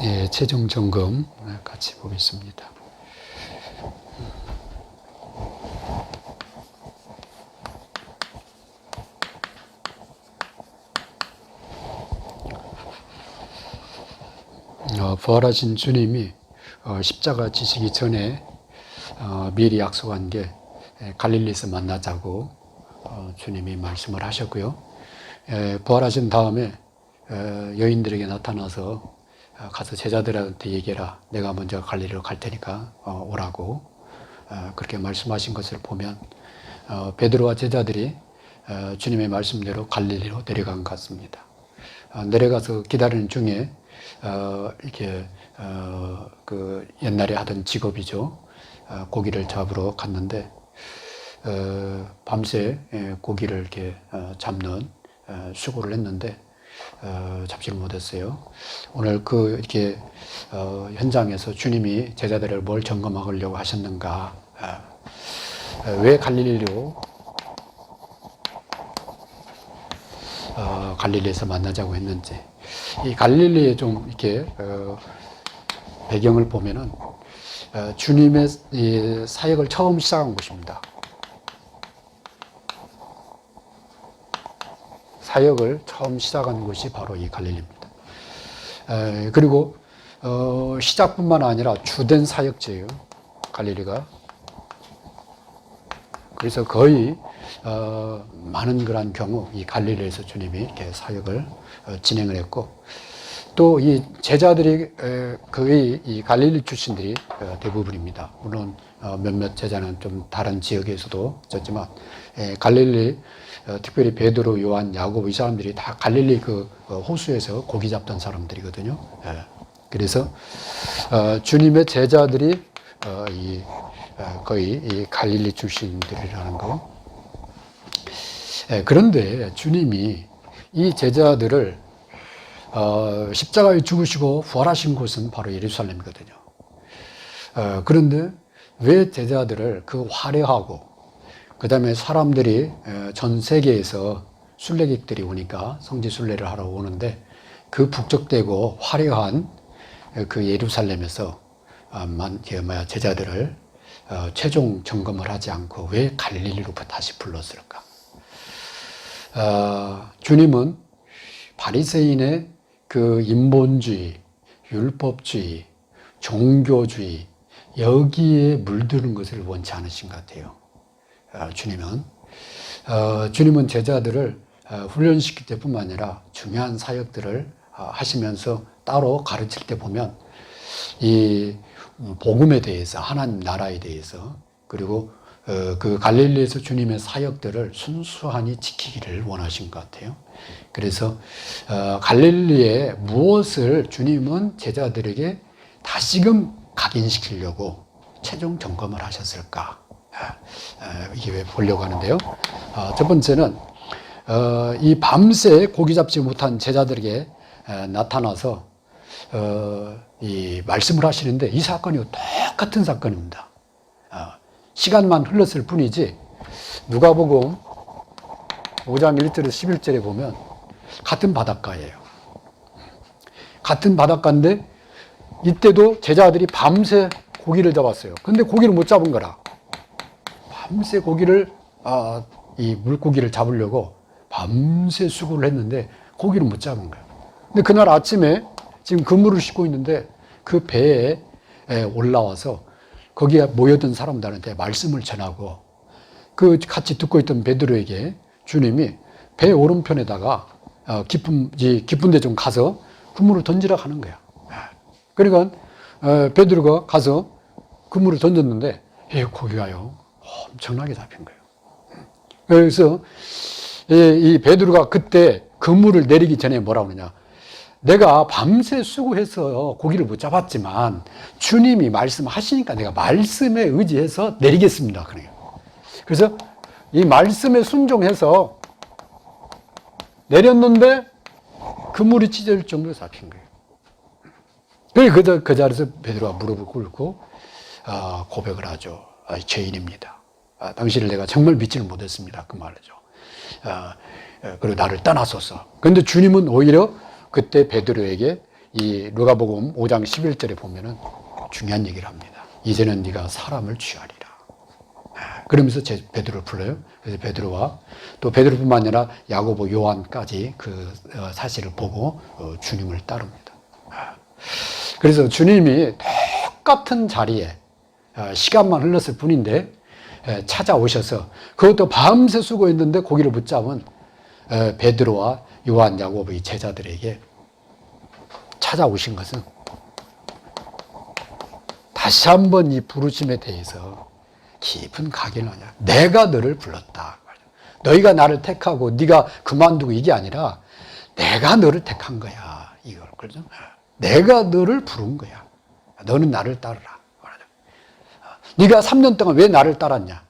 예, 최종 점검 같이 보겠습니다. 어, 부활하신 주님이 어, 십자가 지시기 전에 어, 미리 약속한 게 에, 갈릴리에서 만나자고 어, 주님이 말씀을 하셨고요. 에, 부활하신 다음에 에, 여인들에게 나타나서 어, 가서 제자들한테 얘기해라. 내가 먼저 갈릴리로 갈 테니까 어, 오라고 어, 그렇게 말씀하신 것을 보면 어, 베드로와 제자들이 어, 주님의 말씀대로 갈릴리로 내려간 것 같습니다. 어, 내려가서 기다리는 중에 어, 이렇게 어, 그 옛날에 하던 직업이죠. 어, 고기를 잡으러 갔는데 어, 밤새 예, 고기를 이렇게 어, 잡는 어, 수고를 했는데 어, 잡지를 못했어요. 오늘 그 이렇게 어, 현장에서 주님이 제자들을 뭘 점검하려고 하셨는가? 어, 왜 갈릴리로 어, 갈릴리에서 만나자고 했는지 이 갈릴리의 좀 이렇게 어, 배경을 보면은 어, 주님의 이 사역을 처음 시작한 곳입니다. 사역을 처음 시작한 곳이 바로 이 갈릴리입니다. 에, 그리고 어, 시작뿐만 아니라 주된 사역지예요. 갈릴리가. 그래서 거의 어, 많은 그런 경우 이 갈릴리에서 주님이 이렇게 사역을 어, 진행을 했고 또 이 제자들이 에, 거의 이 갈릴리 출신들이 어, 대부분입니다. 물론 어, 몇몇 제자는 좀 다른 지역에서도 있었지만 에, 갈릴리 어, 특별히 베드로, 요한, 야고보 이 사람들이 다 갈릴리 그 어, 호수에서 고기 잡던 사람들이거든요. 예. 그래서 어, 주님의 제자들이 어, 이 어, 거의 이 갈릴리 출신들이라는 거. 예, 그런데 주님이 이 제자들을 어, 십자가에 죽으시고 부활하신 곳은 바로 예루살렘이거든요. 어, 그런데 왜 제자들을 그 화려하고 그 다음에 사람들이 에, 전 세계에서 순례객들이 오니까 성지 순례를 하러 오는데 그 북적대고 화려한 에, 그 예루살렘에서 아, 만, 그 제자들을 어, 최종 점검을 하지 않고 왜 갈릴리로 다시 불렀을까? 어, 주님은 바리새인의 그 인본주의, 율법주의, 종교주의 여기에 물드는 것을 원치 않으신 것 같아요. 어, 주님은 어, 주님은 제자들을 어, 훈련시킬 때뿐만 아니라 중요한 사역들을 어, 하시면서 따로 가르칠 때 보면 이 복음에 대해서 하나님 나라에 대해서 그리고 어, 그 갈릴리에서 주님의 사역들을 순수하니 지키기를 원하신 것 같아요. 그래서 어, 갈릴리에 무엇을 주님은 제자들에게 다시금 각인시키려고 최종 점검을 하셨을까? 아, 아, 이게 왜 보려고 하는데요. 아, 첫 번째는 어, 이 밤새 고기 잡지 못한 제자들에게 에, 나타나서 어, 이 말씀을 하시는데 이 사건이 똑같은 사건입니다. 아, 시간만 흘렀을 뿐이지 누가복음 5장 1절에서 11절에 보면 같은 바닷가예요. 같은 바닷가인데 이때도 제자들이 밤새 고기를 잡았어요. 근데 고기를 못 잡은 거라. 밤새 고기를 아, 이 물고기를 잡으려고 밤새 수고를 했는데 고기를 못 잡은 거예요. 근데 그날 아침에 지금 그물을 싣고 있는데 그 배에 올라와서 거기에 모여든 사람들한테 말씀을 전하고 그 같이 듣고 있던 베드로에게 주님이 배 오른편에다가 어, 깊은 깊은 데 좀 가서 그물을 던지라 하는 거야. 그러니까 어, 베드로가 가서 그물을 던졌는데 예, 고기가요 엄청나게 잡힌 거예요. 그래서 이 베드로가 그때 그물을 내리기 전에 뭐라 그러냐? 내가 밤새 수고해서 고기를 못 잡았지만 주님이 말씀하시니까 내가 말씀에 의지해서 내리겠습니다. 그래요. 그래서 이 말씀에 순종해서 내렸는데 그물이 찢어질 정도로 잡힌 거예요. 그래서 그, 그 자리에서 베드로가 무릎을 꿇고 어, 고백을 하죠. 아, 죄인입니다. 아, 당신을 내가 정말 믿지를 못했습니다. 그 말이죠. 아, 어, 그리고 나를 떠나소서. 그런데 주님은 오히려 그때 베드로에게 이 누가복음 5장 11절에 보면은 중요한 얘기를 합니다. 이제는 네가 사람을 취하리라. 아, 그러면서 제 베드로를 불러요. 그래서 베드로와 또 베드로뿐만 아니라 야고보, 요한까지 그 어, 사실을 보고 어, 주님을 따릅니다. 아, 그래서 주님이 똑같은 자리에 어, 시간만 흘렀을 뿐인데 에, 찾아오셔서 그것도 밤새 수고했는데 고기를 붙잡은 에, 베드로와 요한, 야고보의 제자들에게 찾아오신 것은 다시 한번 이 부르심에 대해서 깊은 각인을 하냐. 내가 너를 불렀다. 너희가 나를 택하고 네가 그만두고 이게 아니라 내가 너를 택한 거야. 이걸 그죠? 내가 너를 부른 거야. 너는 나를 따르라. 네가 3년 동안 왜 나를 따랐냐?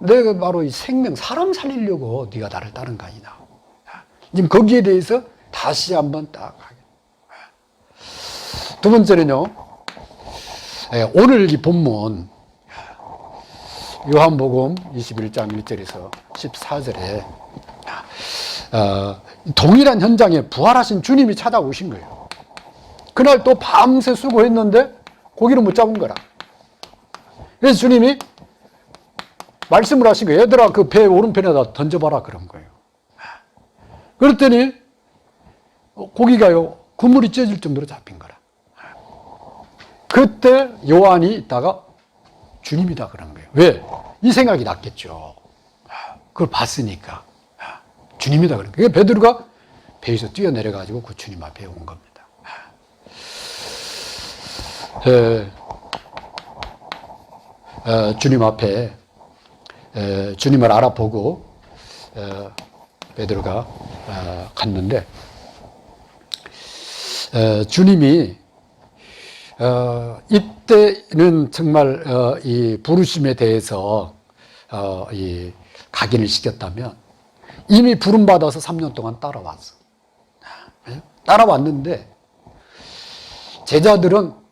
내가 바로 이 생명, 사람 살리려고 네가 나를 따른 거 아니냐. 지금 거기에 대해서 다시 한번 딱 하게. 두 번째는요, 예, 오늘 이 본문, 요한복음 21장 1절에서 14절에, 어, 동일한 현장에 부활하신 주님이 찾아오신 거예요. 그날 또 밤새 수고했는데 고기를 못 잡은 거라. 그래서 주님이 말씀을 하신 거예요. 얘들아, 그 배 오른편에다 던져봐라. 그런 거예요. 그랬더니 고기가요, 그물이 찢어질 정도로 잡힌 거라. 그때 요한이 있다가 주님이다 그런 거예요. 왜? 이 생각이 났겠죠. 그걸 봤으니까. 주님이다 그런 거예요. 베드로가 배에서 뛰어내려가지고 그 주님 앞에 온 겁니다. 에, 에, 주님 앞에 에, 주님을 알아보고 에, 베드로가 어, 갔는데 에, 주님이 어, 이때는 정말 어, 이 부르심에 대해서 어, 이 각인을 시켰다면 이미 부름 받아서 3년 동안 따라왔어. 따라왔는데 제자들은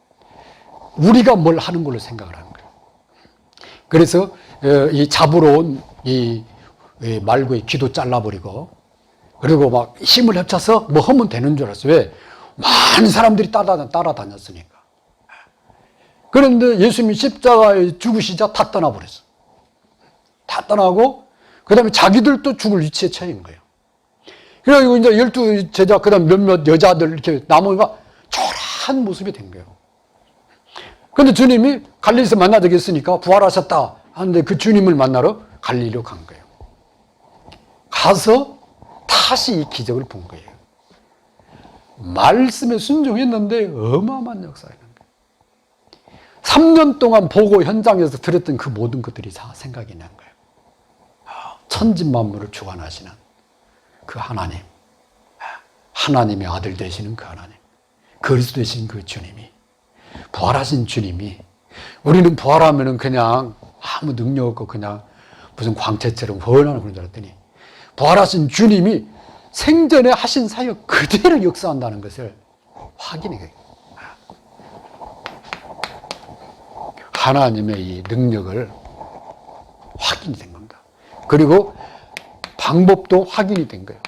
우리가 뭘 하는 걸로 생각을 하는 거예요. 그래서 어, 이 잡으러 온이 말고의 귀도 잘라버리고 그리고 막 힘을 합쳐서 뭐 하면 되는 줄 알았어요. 왜? 많은 사람들이 따라, 따라다녔으니까. 그런데 예수님이 십자가에 죽으시자 다 떠나버렸어. 다 떠나고, 그 다음에 자기들도 죽을 위치에 처인 거예요. 그래가지고 이제 열두 제자, 그 다음 몇몇 여자들 이렇게 남으니까 초라한 모습이 된 거예요. 근데 주님이 갈릴리에서 만나자고 했으니까 부활하셨다 하는데 그 주님을 만나러 갈릴리로 간 거예요. 가서 다시 이 기적을 본 거예요. 말씀에 순종했는데 어마어마한 거예요. 3년 동안 보고 현장에서 들었던 그 모든 것들이 다 생각이 난 거예요. 천진 만물을 주관하시는 그 하나님, 하나님의 아들 되시는 그 하나님, 그리스도 되신 그 주님이, 부활하신 주님이, 우리는 부활하면은 그냥 아무 능력 없고 그냥 무슨 광채처럼 훤한 그런 줄 알았더니, 부활하신 주님이 생전에 하신 사역 그대로 역사한다는 것을 확인해. 하나님의 이 능력을 확인이 된 겁니다. 그리고 방법도 확인이 된 거예요.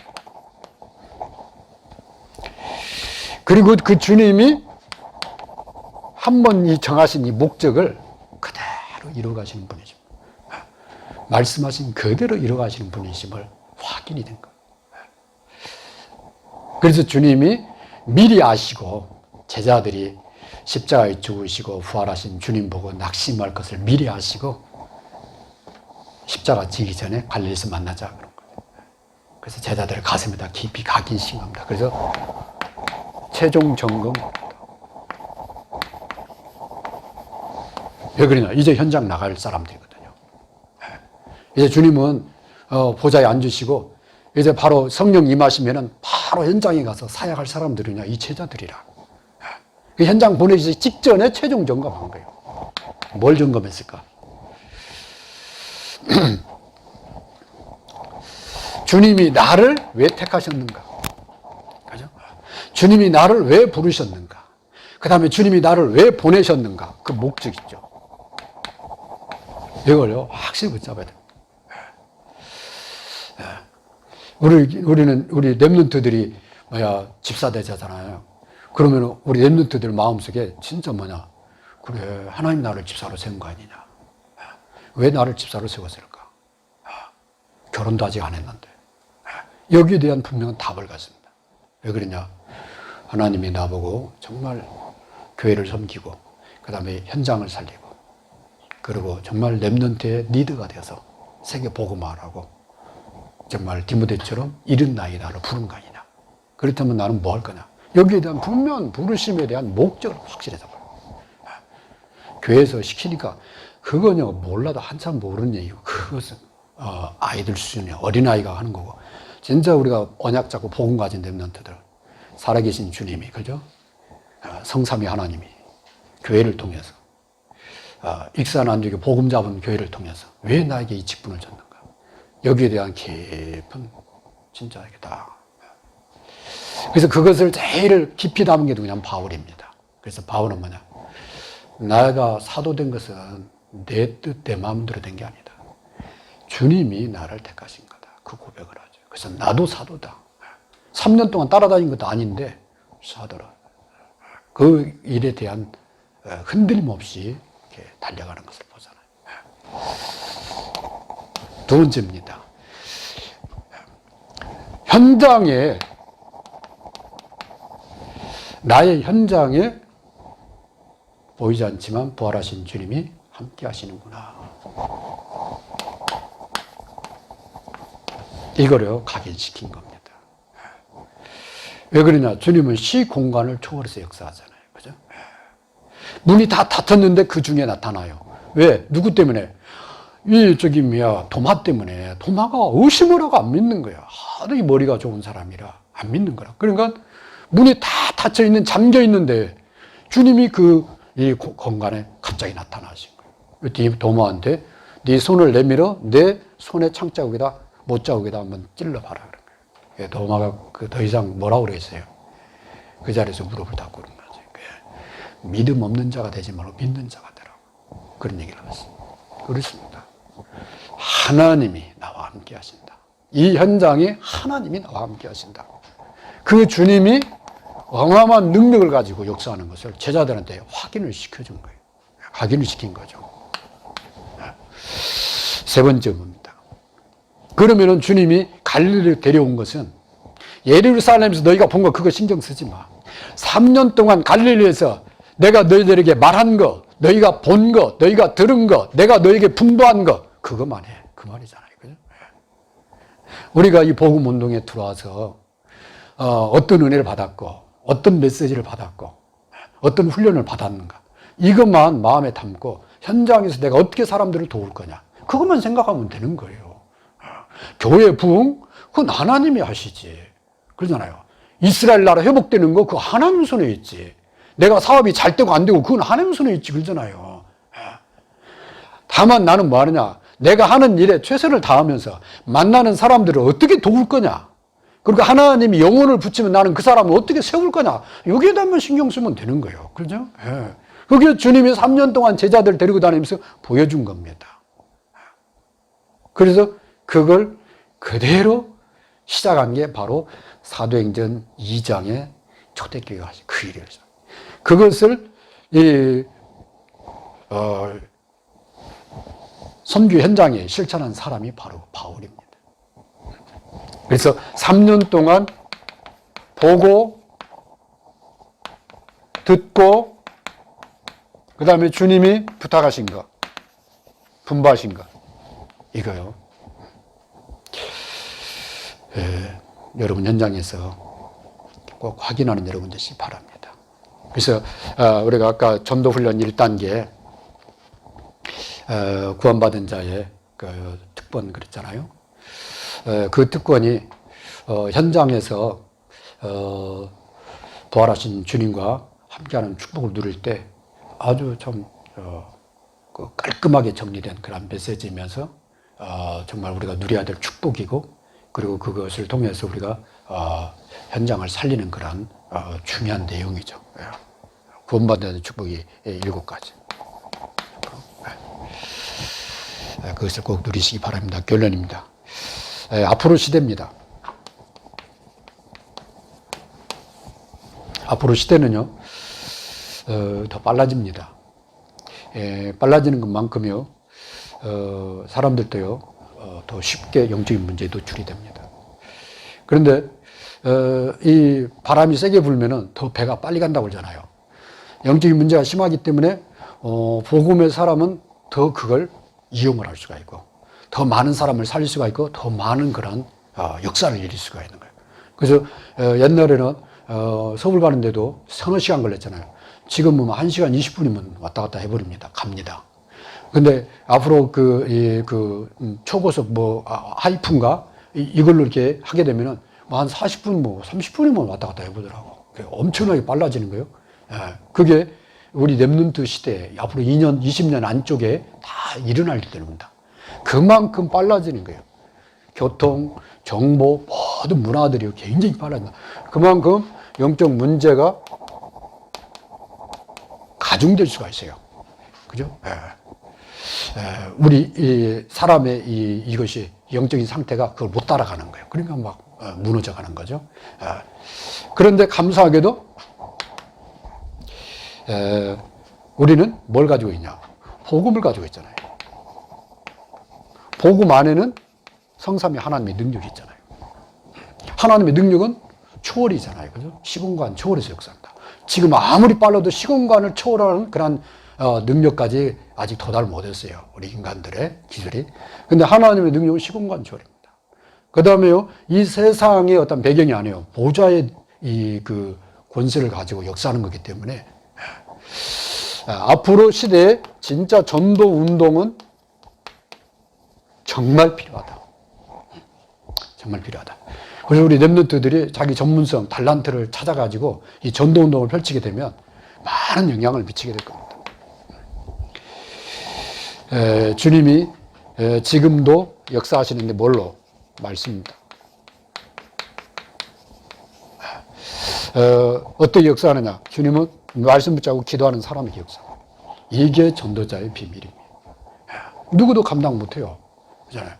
그리고 그 주님이 한 번 이 정하신 이 목적을 그대로 이루어가시는 분이죠. 말씀하신 그대로 이루어가시는 분이심을 확인이 된 거예요. 그래서 주님이 미리 아시고 제자들이 십자가에 죽으시고 부활하신 주님 보고 낙심할 것을 미리 아시고 십자가 지기 전에 갈릴리에서 만나자 그런 거예요. 그래서 제자들 가슴에다 깊이 각인신 겁니다. 그래서 최종 점검 왜 그러냐? 이제 현장 나갈 사람들이거든요. 이제 주님은 어, 보좌에 앉으시고 이제 바로 성령 임하시면은 바로 현장에 가서 사역할 사람들이냐 이 제자들이라. 그 현장 보내기 직전에 최종 점검한 거예요. 뭘 점검했을까? 주님이 나를 왜 택하셨는가? 그죠? 주님이 나를 왜 부르셨는가? 그 다음에 주님이 나를 왜 보내셨는가? 그 목적 있죠. 이걸요, 확실히 붙잡아야 돼요. 예. 예. 우리, 우리는, 우리 랩런트들이 뭐야, 집사대자잖아요. 그러면 우리 랩런트들 마음속에 진짜 뭐냐. 그래, 하나님 나를 집사로 세운 거 아니냐. 예. 왜 나를 집사로 세웠을까? 예. 결혼도 아직 안 했는데. 예. 여기에 대한 분명한 답을 갖습니다. 왜 그러냐. 하나님이 나보고 정말 교회를 섬기고, 그 다음에 현장을 살리고, 그리고 정말 랩런트의 리더가 되어서 세계 복음화하고 정말 디모데처럼 이른 나이 나를 부른 거 아니냐. 그렇다면 나는 뭐 할 거냐. 여기에 대한 분명 부르심에 대한 목적을 확실히 잡아요. 교회에서 시키니까 그거냐 몰라도 한참 모르는 얘기고 그것은 어, 아이들 수준이야 어린아이가 하는 거고 진짜 우리가 언약 잡고 복음 가진 랩런트들 살아계신 주님이 그죠? 어, 성삼위 하나님이 교회를 통해서 어, 익산 안주교 복음 잡은 교회를 통해서 왜 나에게 이 직분을 줬는가? 여기에 대한 깊은 진짜 이게 다. 그래서 그것을 제일 깊이 담은 게 누구냐면 바울입니다. 그래서 바울은 뭐냐? 나가 사도된 것은 내 뜻, 내 마음대로 된 게 아니다. 주님이 나를 택하신 거다. 그 고백을 하죠. 그래서 나도 사도다. 3년 동안 따라다닌 것도 아닌데 사도라. 그 일에 대한 흔들림 없이 이렇게 달려가는 것을 보잖아요. 두 번째입니다. 현장에 나의 현장에 보이지 않지만 부활하신 주님이 함께 하시는구나. 이거를 각인시킨 겁니다. 왜 그러냐? 주님은 시 공간을 초월해서 역사하잖아요. 문이 다 닫혔는데 그 중에 나타나요. 왜? 누구 때문에? 이, 저기, 뭐야, 도마 때문에. 도마가 의심을 하고 안 믿는 거야. 하도 이 머리가 좋은 사람이라 안 믿는 거라. 그러니까 문이 다 닫혀 있는, 잠겨 있는데 주님이 그, 이 공간에 갑자기 나타나신 거예요. 도마한테 네 손을 내밀어 내 손의 창자국에다, 못자국에다 한번 찔러봐라. 그런 거예요. 도마가 그 더 이상 뭐라고 그랬어요? 그 자리에서 무릎을 닫고 그런 거죠. 믿음 없는 자가 되지 말고 믿는 자가 되라고. 그런 얘기를 하셨습니다. 그렇습니다. 하나님이 나와 함께 하신다. 이 현장에 하나님이 나와 함께 하신다. 그 주님이 어마어마한 능력을 가지고 역사하는 것을 제자들한테 확인을 시켜준 거예요. 확인을 시킨 거죠. 세 번째입니다. 그러면은 주님이 갈릴리로 데려온 것은 예루살렘에서 너희가 본 거 그거 신경 쓰지 마. 3년 동안 갈릴리에서 내가 너희들에게 말한 거, 너희가 본 거, 너희가 들은 거, 내가 너에게 분부한 거, 그것만 해. 그 말이잖아요. 그죠? 우리가 이 복음 운동에 들어와서 어, 떤 은혜를 받았고, 어떤 메시지를 받았고, 어떤 훈련을 받았는가. 이것만 마음에 담고 현장에서 내가 어떻게 사람들을 도울 거냐. 그것만 생각하면 되는 거예요. 교회 부흥? 그건 하나님이 하시지. 그러잖아요. 이스라엘 나라 회복되는 거, 그 하나님 손에 있지. 내가 사업이 잘 되고 안 되고, 그건 하나님 손에 있지. 그러잖아요. 다만 나는 뭐 하느냐. 내가 하는 일에 최선을 다하면서 만나는 사람들을 어떻게 도울 거냐. 그리고 하나님이 영혼을 붙이면 나는 그 사람을 어떻게 세울 거냐. 여기에 대한 신경 쓰면 되는 거예요. 그죠? 예. 그게 주님이 3년 동안 제자들 데리고 다니면서 보여준 겁니다. 그래서 그걸 그대로 시작한 게 바로 사도행전 2장의 초대교회가 그 일이었어요. 그것을 이, 어, 선교 현장에 실천한 사람이 바로 바울입니다. 그래서 3년 동안 보고, 듣고, 그 다음에 주님이 부탁하신 것, 분부하신 것, 이거요. 예, 여러분 현장에서 꼭 확인하는 여러분 되시 바랍니다. 그래서 어, 우리가 아까 전도 훈련 1단계 어, 구원받은 자의 그 특권 그랬잖아요. 어, 그 특권이 현장에서 부활하신 주님과 함께하는 축복을 누릴 때 아주 참그 깔끔하게 정리된 그런 메시지이면서 정말 우리가 누려야 될 축복이고 그리고 그것을 통해서 우리가 현장을 살리는 그런 중요한 내용이죠. 예. 구원받는 축복이 일곱 가지. 에, 그것을 꼭 누리시기 바랍니다. 결론입니다. 에, 앞으로 시대입니다. 앞으로 시대는요, 어, 더 빨라집니다. 에, 빨라지는 것만큼요, 어, 사람들도요, 어, 더 쉽게 영적인 문제에 노출이 됩니다. 그런데, 어, 이 바람이 세게 불면은 더 배가 빨리 간다고 그러잖아요. 영적인 문제가 심하기 때문에, 어, 복음의 사람은 더 그걸 이용을 할 수가 있고, 더 많은 사람을 살릴 수가 있고, 더 많은 그런, 어, 역사를 일릴 수가 있는 거예요. 그래서, 어, 옛날에는, 어, 서울 가는데도 서너 시간 걸렸잖아요. 지금은 한 시간 20분이면 왔다 갔다 해버립니다. 갑니다. 근데 앞으로 그, 이, 그, 음, 초고속 뭐, 아, 하이픈가? 이- 이걸로 이렇게 하게 되면은 뭐한 40분, 뭐 30분이면 왔다 갔다 해보더라고. 엄청나게 빨라지는 거예요. 예. 그게 우리 랩런트 시대, 앞으로 2년, 20년 안쪽에 다 일어날 때입니다. 그만큼 빨라지는 거예요. 교통, 정보, 모든 문화들이 굉장히 빨라진다. 그만큼 영적 문제가 가중될 수가 있어요. 그죠? 예. 에, 우리 이 사람의 이, 이것이 영적인 상태가 그걸 못 따라가는 거예요. 그러니까 막 어, 무너져 가는 거죠. 에, 그런데 감사하게도 에, 우리는 뭘 가지고 있냐? 복음을 가지고 있잖아요. 복음 안에는 성삼위 하나님의 능력이 있잖아요. 하나님의 능력은 초월이잖아요. 그죠? 시공간 초월에서 역사합니다. 지금 아무리 빨라도 시공간을 초월하는 그런 어, 능력까지 아직 도달 못했어요. 우리 인간들의 기술이. 근데 하나님의 능력은 시공간 초월입니다. 그 다음에요, 이 세상의 어떤 배경이 아니에요. 보좌의 이 그 권세를 가지고 역사하는 거기 때문에 아, 앞으로 시대에 진짜 전도 운동은 정말 필요하다. 정말 필요하다. 그래서 우리 랩런트들이 자기 전문성, 달란트를 찾아가지고 이 전도 운동을 펼치게 되면 많은 영향을 미치게 될 겁니다. 에, 주님이 에, 지금도 역사하시는데 뭘로? 말씀입니다. 어, 어떻게 역사하느냐? 주님은 말씀 붙잡고 기도하는 사람에게 역사합니다. 이게 전도자의 비밀입니다. 누구도 감당 못해요. 그잖아요.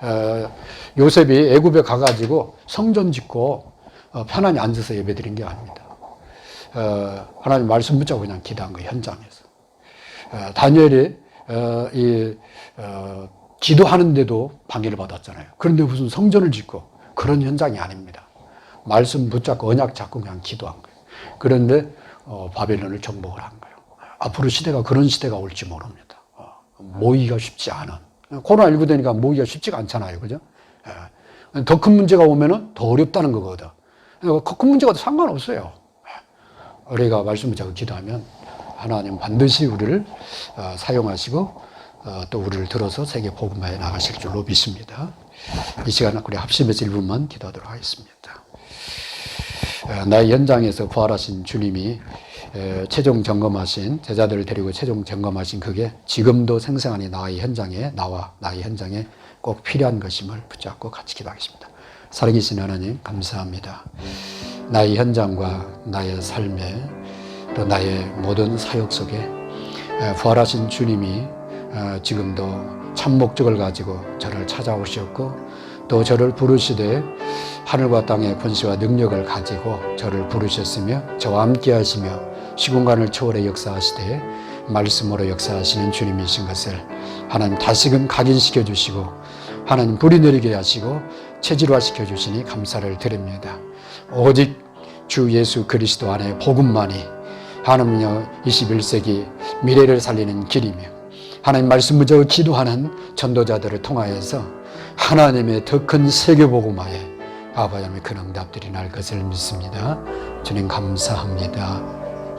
어, 요셉이 애굽에 가가지고 성전 짓고 어, 편안히 앉아서 예배 드린 게 아닙니다. 어, 하나님 말씀 붙잡고 그냥 기도한 거 현장에서. 어, 다니엘이 어, 이 어, 기도하는데도 방해를 받았잖아요. 그런데 무슨 성전을 짓고 그런 현장이 아닙니다. 말씀 붙잡고 언약 잡고 그냥 기도한 거예요. 그런데 어, 바벨론을 정복을 한 거예요. 앞으로 시대가 그런 시대가 올지 모릅니다. 어, 모이기가 쉽지 않은. 코로나19 되니까 모이기가 쉽지가 않잖아요. 그죠? 더큰 문제가 오면은 더 어렵다는 거거든. 그큰 문제가 상관없어요. 우리가 말씀 붙잡고 기도하면 하나님 반드시 우리를 어, 사용하시고 어, 또 우리를 들어서 세계 복음화에 나가실 줄로 믿습니다. 이 시간 우리 합심해서 1분만 기도하도록 하겠습니다. 어, 나의 현장에서 부활하신 주님이 에, 최종 점검하신 제자들을 데리고 최종 점검하신 그게 지금도 생생하니 나의 현장에 나와 나의 현장에 꼭 필요한 것임을 붙잡고 같이 기도하겠습니다. 살아계신 하나님 감사합니다. 나의 현장과 나의 삶에 또 나의 모든 사역 속에 에, 부활하신 주님이 어, 지금도 참 목적을 가지고 저를 찾아오셨고 또 저를 부르시되 하늘과 땅의 권세와 능력을 가지고 저를 부르셨으며 저와 함께 하시며 시공간을 초월해 역사하시되 말씀으로 역사하시는 주님이신 것을 하나님 다시금 각인시켜 주시고 하나님 불이 내리게 하시고 체질화 시켜 주시니 감사를 드립니다. 오직 주 예수 그리스도 안에 복음만이 하나님여 21세기 미래를 살리는 길이며 하나님 말씀 무저 기도하는 전도자들을 통하여서 하나님의 더 큰 세계복음화에 아버지의 그 응답들이 날 것을 믿습니다. 주님 감사합니다.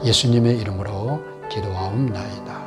예수님의 이름으로 기도하옵나이다.